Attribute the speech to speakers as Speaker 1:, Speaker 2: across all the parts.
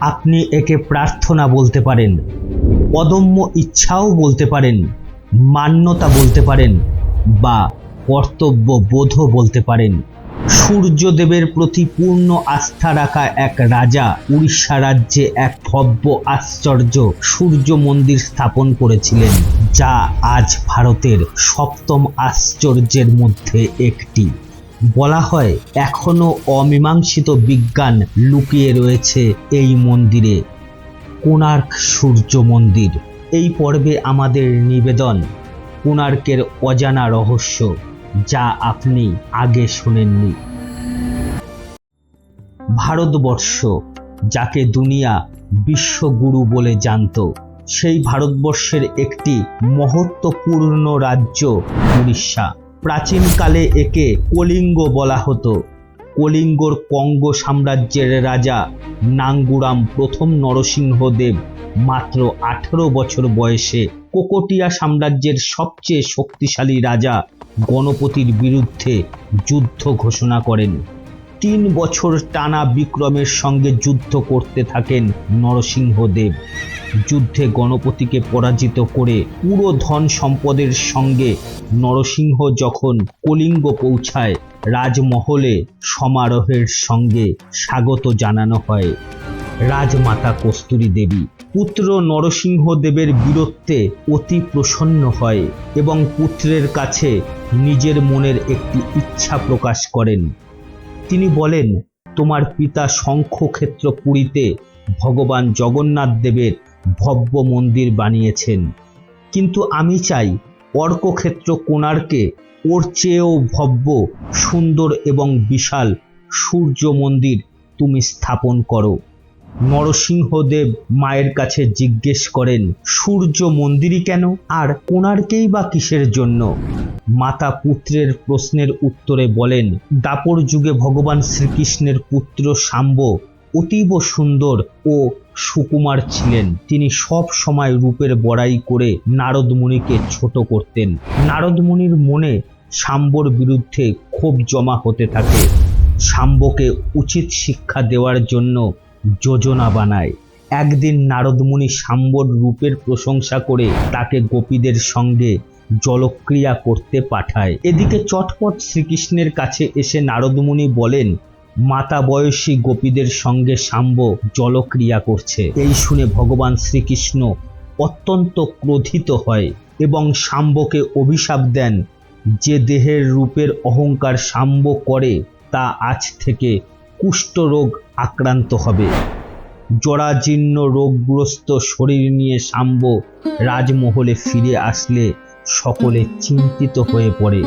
Speaker 1: আপনি একে প্রার্থনা বলতে পারেন, অদম্য ইচ্ছাও বলতে পারেন, মান্যতা বলতে পারেন বা কর্তব্য বোধও বলতে পারেন। সূর্যদেবের প্রতি পূর্ণ আস্থা রাখা এক রাজা উড়িষ্যা রাজ্যে এক ভব্য আশ্চর্য সূর্য মন্দির স্থাপন করেছিলেন, যা আজ ভারতের সপ্তম আশ্চর্যের মধ্যে একটি। বলা হয়, এখনও অমীমাংসিত বিজ্ঞান লুকিয়ে রয়েছে এই মন্দিরে। কোণার্ক সূর্য মন্দির, এই পর্বে আমাদের নিবেদন। কোণার্কের অজানা রহস্য, যা আপনি আগে শোনেননি। ভারতবর্ষ, যাকে দুনিয়া বিশ্বগুরু বলে জানত, সেই ভারতবর্ষের একটি মহত্বপূর্ণ রাজ্য উড়িষ্যা। প্রাচীনকালে একে কলিঙ্গ বলা হতো। কলিঙ্গর কঙ্গ সাম্রাজ্যের রাজা নাঙ্গুরাম প্রথম নরসিংহদেব মাত্র আঠারো বছর বয়সে কোকটিয়া সাম্রাজ্যের সবচেয়ে শক্তিশালী রাজা গণপতির বিরুদ্ধে যুদ্ধ ঘোষণা করেন। তিন বছর টানা বিক্রমের সঙ্গে যুদ্ধ করতে থাকেন নরসিংহদেব যুদ্ধে গণপতিকে পরাজিত করে পুরো ধন সম্পদের সঙ্গে নরসিংহ যখন কলিঙ্গ পৌঁছায়, রাজমহলে সমারোহের সঙ্গে স্বাগত জানানো হয়। রাজমাতা কস্তুরী দেবী পুত্র নরসিংহদেবের বীরত্বে অতি প্রসন্ন হয় এবং পুত্রের কাছে নিজের মনের একটি ইচ্ছা প্রকাশ করেন। তিনি বলেন, তোমার পিতা শঙ্খক্ষেত্র পুরীতে ভগবান জগন্নাথ দেবের ভব্য মন্দির বানিয়েছেন। কিন্তু আমি চাই অর্কক্ষেত্র কোণার্কে ওর চেয়েও ভব্য, সুন্দর এবং বিশাল সূর্য মন্দির তুমি স্থাপন করো। নরসিংহদেব মায়ের কাছে জিজ্ঞেস করেন, সূর্য মন্দিরই কেন? আর কোণার্কেই বা কিসের জন্য? মাতা পুত্রের প্রশ্নের উত্তরে বলেন, দাপর যুগে ভগবান শ্রীকৃষ্ণের পুত্র শাম্ব অতীব সুন্দর ও সুকুমার ছিলেন। তিনি সব সময় রূপের বড়াই করে নারদ মুনিকে ছোট করতেন। নারদ মুনির মনে শাম্বর বিরুদ্ধে ক্ষোভ জমা হতে থাকে। শাম্বকে উচিত শিক্ষা দেওয়ার জন্য যোজনা বানায়। একদিন নারদমুনি শাম্বর রূপের প্রশংসা করে তাকে গোপীদের সঙ্গে জলক্রিয়া করতে পাঠায়। এদিকে চটপট শ্রীকৃষ্ণের কাছে এসে নারদমুনি বলেন মাতা বয়সী গোপীদের সঙ্গে শাম্ব জলক্রিয়া করছে। এই শুনে ভগবান শ্রীকৃষ্ণ অত্যন্ত ক্রোধিত হয় এবং শাম্বকে অভিশাপ দেন। যে দেহের রূপের অহংকার শাম্ব করে, তা আজ থেকে কুষ্ঠরোগ আক্রান্ত হবে। জরাজীর্ণ রোগগ্রস্ত শরীর নিয়ে শাম্ব রাজমহলে ফিরে আসলে সকলে চিন্তিত হয়ে পড়ে।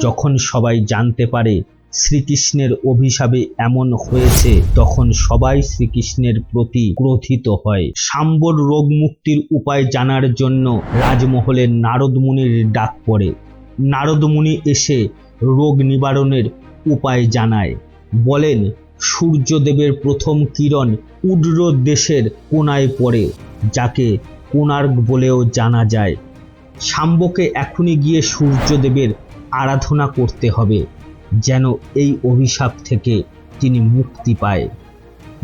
Speaker 1: যখন সবাই জানতে পারে শ্রীকৃষ্ণের অভিশাপে এমন হয়েছে, তখন সবাই শ্রীকৃষ্ণের প্রতি ক্রোধিত হয়। শাম্বর রোগ মুক্তির উপায় জানার জন্য রাজমহলে নারদমুনির ডাক পড়ে। নারদমুনি এসে রোগ নিবারণের উপায় জানায়। বলেন, সূর্যদেবের প্রথম কিরণ উড্র দেশের কোনায় পড়ে, যাকে কোণার্ক বলেও জানা যায়। শাম্বকে এখনই গিয়ে সূর্যদেবের আরাধনা করতে হবে। যেন এই অভিশাপ থেকে তিনি মুক্তি পায়।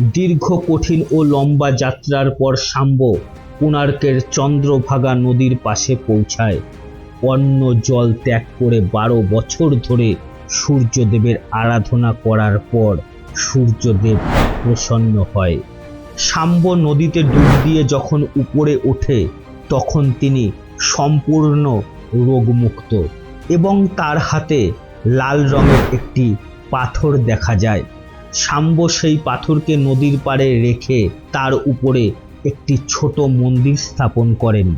Speaker 1: দীর্ঘ, কঠিন ও লম্বা যাত্রার পর শাম্ব কোণার্কের চন্দ্রভাগা নদীর পাশে পৌঁছায়। অন্য জল ত্যাগ করে বারো বছর ধরে সূর্যদেবের আরাধনা করার পর সূর্যদেব প্রসন্ন হয়। শাম্ব নদীতে ডুব দিয়ে যখন উপরে ওঠে, তখন তিনি সম্পূর্ণ রোগমুক্ত এবং তার হাতে লাল রঙের একটি পাথর দেখা যায়। শাম্ব সেই পাথরকে নদীর পাড়ে রেখে তার উপরে একটি ছোট মন্দির স্থাপন করেন।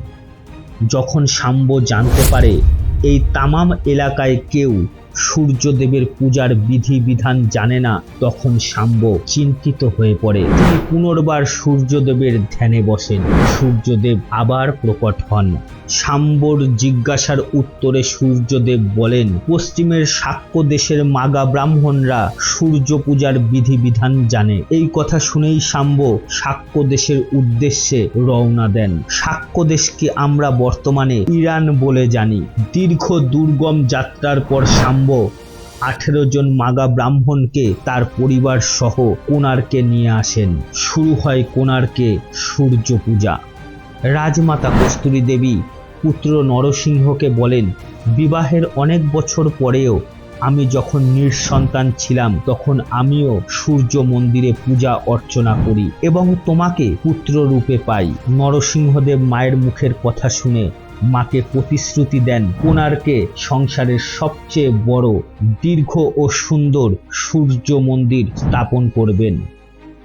Speaker 1: যখন শাম্ব জানতে পারে, এই তামাম এলাকায় কেউ সূর্যদেবের পূজার বিধি বিধান জানে না, তখন শাম্ব চিন্তিত হয়ে পড়ে। তিনি পুনর্বার সূর্যদেবের ধ্যানে বসেন। সূর্যদেব আবার প্রকট হন। শাম্বর জিজ্ঞাসার উত্তরে সূর্যদেব বলেন, পশ্চিমের শাক্য দেশের মাগা ব্রাহ্মণরা সূর্য পূজার বিধি বিধান জানে। এই কথা শুনেই শাম্ব শাক্য দেশের উদ্দেশ্যে রওনা দেন। শাক্য দেশকে আমরা বর্তমানে ইরান বলে জানি। দীর্ঘ দুর্গম যাত্রার পর শাম্ব আঠেরো জন মাগা ব্রাহ্মণকে তার পরিবার সহ কোণার্কে নিয়ে আসেন। শুরু হয় কোণার্কে সূর্য পূজা। রাজমাতা কস্তুরী দেবী পুত্র নরসিংহকে বলেন, বিবাহের অনেক বছর পরেও আমি যখন নিঃসন্তান ছিলাম, তখন আমিও সূর্য মন্দিরে পূজা অর্চনা করি এবং তোমাকে পুত্র রূপে পাই। নরসিংহদেব মায়ের মুখের কথা শুনে মাকে প্রতিশ্রুতি দেন কোণার্কে সংসারের সবচেয়ে বড়, দীর্ঘ ও সুন্দর সূর্য মন্দির স্থাপন করবেন।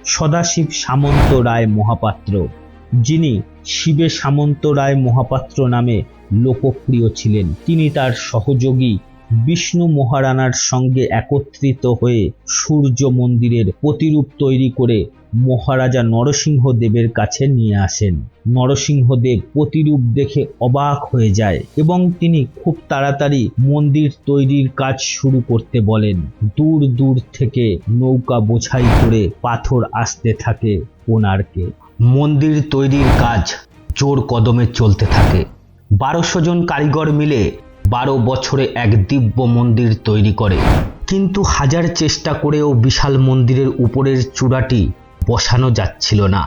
Speaker 1: সদাশিব সামন্ত রায় মহাপাত্র, যিনি শিবে সামন্ত রায় মহাপাত্র নামে লোকপ্রিয় ছিলেন। তিনি তার সহযোগী বিষ্ণু মহারানার সঙ্গে একত্রিত হয়ে সূর্য মন্দিরের প্রতিরূপ তৈরি করে মহারাজা নরসিংহদেবের কাছে নিয়ে আসেন। নরসিংহদেব প্রতিরূপ দেখে অবাক হয়ে যায় এবং তিনি খুব তাড়াতাড়ি মন্দির তৈরির কাজ শুরু করতে বলেন। দূর দূর থেকে নৌকা বোঝাই করে পাথর আসতে থাকে কোণার্কে। মন্দির তৈরির কাজ জোর কদমে চলতে থাকে। বারোশো জন কারিগর মিলে বারো বছরে এক দিব্য মন্দির তৈরি করে। কিন্তু হাজার চেষ্টা করেও বিশাল মন্দিরের উপরের চূড়াটি বসানো যাচ্ছিল না,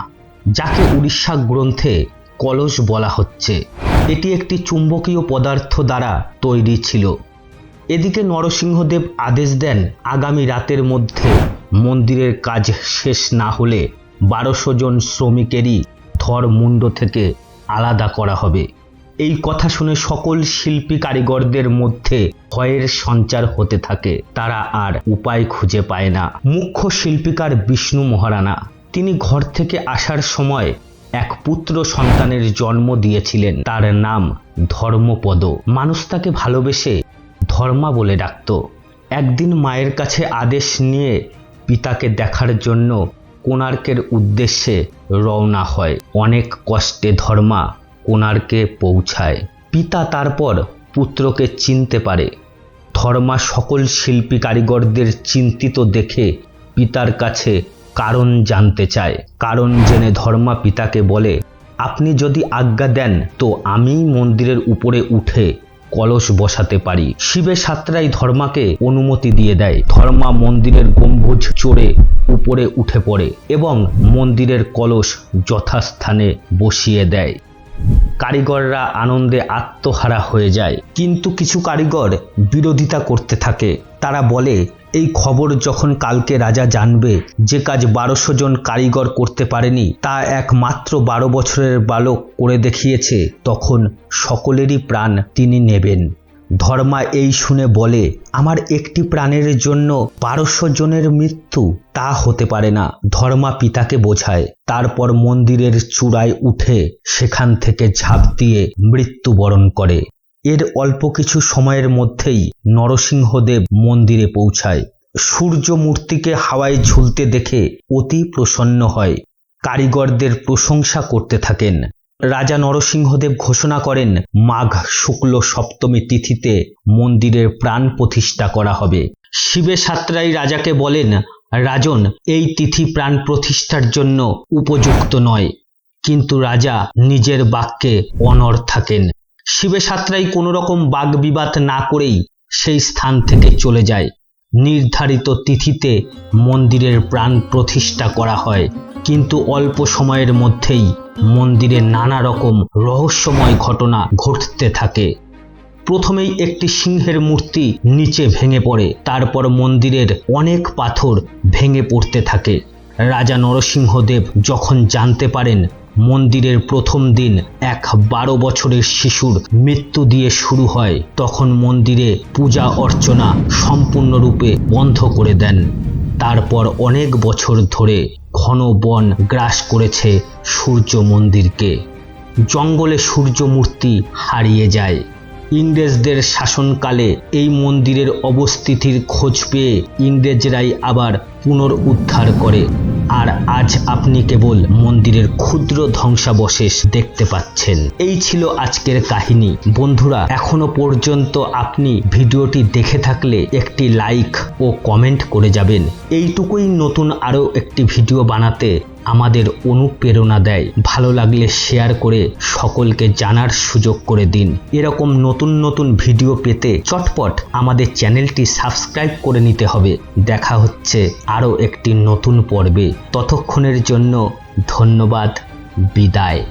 Speaker 1: যাকে উড়িষ্যা গ্রন্থে কলস বলা হচ্ছে। এটি একটি চুম্বকীয় পদার্থ দ্বারা তৈরি ছিল। এদিকে নরসিংহদেব আদেশ দেন আগামী রাতের মধ্যে মন্দিরের কাজ শেষ না হলে বারোশো জন শ্রমিকেরই ধর মুন্ড থেকে আলাদা করা হবে। এই কথা শুনে সকল শিল্পী কারিগরদের মধ্যে ভয়ের সঞ্চার হতে থাকে। তারা আর উপায় খুঁজে পায় না। মুখ্য শিল্পীকার বিষ্ণু মহারানা, তিনি ঘর থেকে আসার সময় এক পুত্র সন্তানের জন্ম দিয়েছিলেন। তার নাম ধর্মপদ। মানুষ তাকে ভালোবেসে ধর্মা বলে ডাকত। একদিন মায়ের কাছে আদেশ নিয়ে পিতাকে দেখার জন্য কোণার্কের উদ্দেশ্যে রওনা হয়। অনেক কষ্টে ধর্মা কোণার্কে পৌঁছায়। পিতা তারপর পুত্রকে চিনতে পারে। ধর্মা সকল শিল্পী কারিগরদের চিন্তিত দেখে পিতার কাছে কারণ জানতে চায়। কারণ জেনে ধর্মা পিতাকে বলে, আপনি যদি আজ্ঞা দেন, তো আমিই মন্দিরের উপরে উঠে কলস বসাতে পারি। শিবে সাতরাই ধর্মাকে অনুমতি দিয়ে দেয়। ধর্মা মন্দিরের গম্বুজ চড়ে উপরে উঠে পড়ে এবং মন্দিরের কলস যথাস্থানে বসিয়ে দেয়। কারিগররা আনন্দে আত্মহারা হয়ে যায়। কিন্তু কিছু কারিগর বিরোধিতা করতে থাকে। তারা বলে, এই খবর যখন কালকে রাজা জানবে যে কাজ বারোশো জন কারিগর করতে পারেনি, তা একমাত্র বারো বছরের বালক করে দেখিয়েছে, তখন সকলেরই প্রাণ তিনি নেবেন। ধর্মা এই শুনে বলে, আমার একটি প্রাণের জন্য বারোশো জনের মৃত্যু তা হতে পারে না। ধর্মা পিতাকে বোঝায়, তারপর মন্দিরের চূড়ায় উঠে সেখান থেকে ঝাঁপ দিয়ে মৃত্যুবরণ করে। এর অল্প কিছু সময়ের মধ্যেই নরসিংহদেব মন্দিরে পৌঁছায়। সূর্য মূর্তিকে হাওয়ায় ঝুলতে দেখে অতি প্রসন্ন হয়। কারিগরদের প্রশংসা করতে থাকেন। রাজা নরসিংহদেব ঘোষণা করেন, মাঘ শুক্ল সপ্তমী তিথিতে মন্দিরের প্রাণ প্রতিষ্ঠা করা হবে। শিবে সাতরাই রাজাকে বলেন, রাজন, এই তিথি প্রাণ প্রতিষ্ঠার জন্য উপযুক্ত নয়। কিন্তু রাজা নিজের বাক্যে অনর থাকেন। শিবে সাতরাই কোনো রকম বাগ বিবাদ না করেই সেই স্থান থেকে চলে যায়। নির্ধারিত তিথিতে মন্দিরের প্রাণ প্রতিষ্ঠা করা হয়, কিন্তু অল্প সময়ের মধ্যেই মন্দিরে নানা রকম রহস্যময় ঘটনা ঘটতে থাকে। প্রথমেই একটি সিংহের মূর্তি নিচে ভেঙে পড়ে, তারপর মন্দিরের অনেক পাথর ভেঙে পড়তে থাকে। রাজা নরসিংহদেব যখন জানতে পারেন মন্দিরের প্রথম দিন এক বারো বছরের শিশুর মৃত্যু দিয়ে শুরু হয়, তখন মন্দিরে পূজা অর্চনা সম্পূর্ণরূপে বন্ধ করে দেন। তারপর অনেক বছর ধরে ঘন বন গ্রাস করেছে সূর্য মন্দিরকে। জঙ্গলে সূর্য মূর্তি হারিয়ে যায়। ইংরেজদের শাসনকালে এই মন্দিরের অবস্থিতির খোঁজ পেয়ে ইংরেজরাই আবার পুনরুদ্ধার করে। আর আজ আপনি কেবল মন্দিরের ক্ষুদ্র ধ্বংসাবশেষ দেখতে পাচ্ছেন। এই ছিল আজকের কাহিনী। বন্ধুরা, এখনও পর্যন্ত আপনি ভিডিওটি দেখে থাকলে একটি লাইক ও কমেন্ট করে যাবেন। এইটুকুই নতুন আরও একটি ভিডিও বানাতে আমাদের অনুপ্রেরণা দেয়। ভালো লাগলে শেয়ার করে সকলকে জানার সুযোগ করে দিন। এরকম নতুন নতুন ভিডিও পেতে চটপট আমাদের চ্যানেলটি সাবস্ক্রাইব করে নিতে হবে। দেখা হচ্ছে আরও একটি নতুন পর্বে। ততক্ষণের জন্য ধন্যবাদ, বিদায়।